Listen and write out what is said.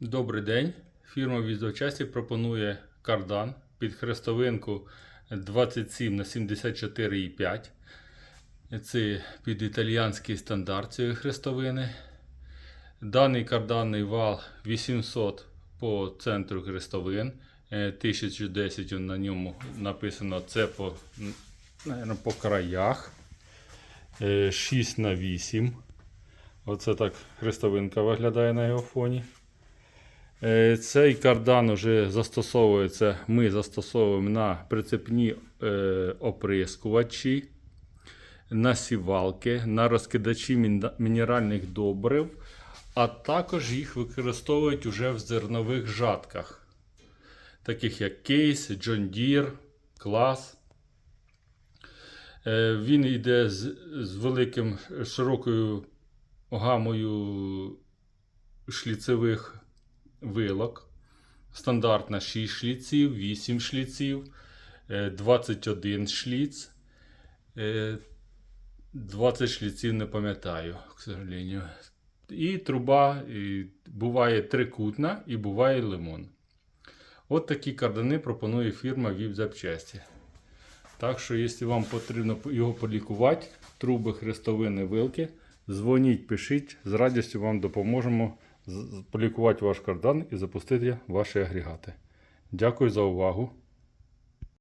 Добрий день. Фірма Віздовчасті пропонує кардан під хрестовинку 27 на 74,5. Це під італіянський стандарт цієї хрестовини. Даний карданний вал 800 по центру хрестовин. Е, 1010 на ньому написано це по, наверно, по краях. Е, 6 на 8. Оце так хрестовинка виглядає на його фоні. Е, Цей кардан вже застосовується, ми застосовуємо на прицепні е, оприскувачі, на сівалки, на розкидачі мінеральних добрив, а також їх використовують уже в зернових жатках, таких як Кейс, Deere, Клас. Е, Він йде з, з великим широкою гамою шліцевих вилок. Стандартна 6 шліців, 8 шліців, е, 21 шліц. е, 20 шліців не пам'ятаю, к сожалению. І труба і буває трикутна і буває лимон. От такі кардани пропонує фірма VIP запчасті. Так що, якщо вам потрібно його полікувати, труби, хрестовини, вилки, дзвоніть, пишіть, з радістю вам допоможемо полікувати ваш кардан і запустити ваші агрегати. Дякую за увагу.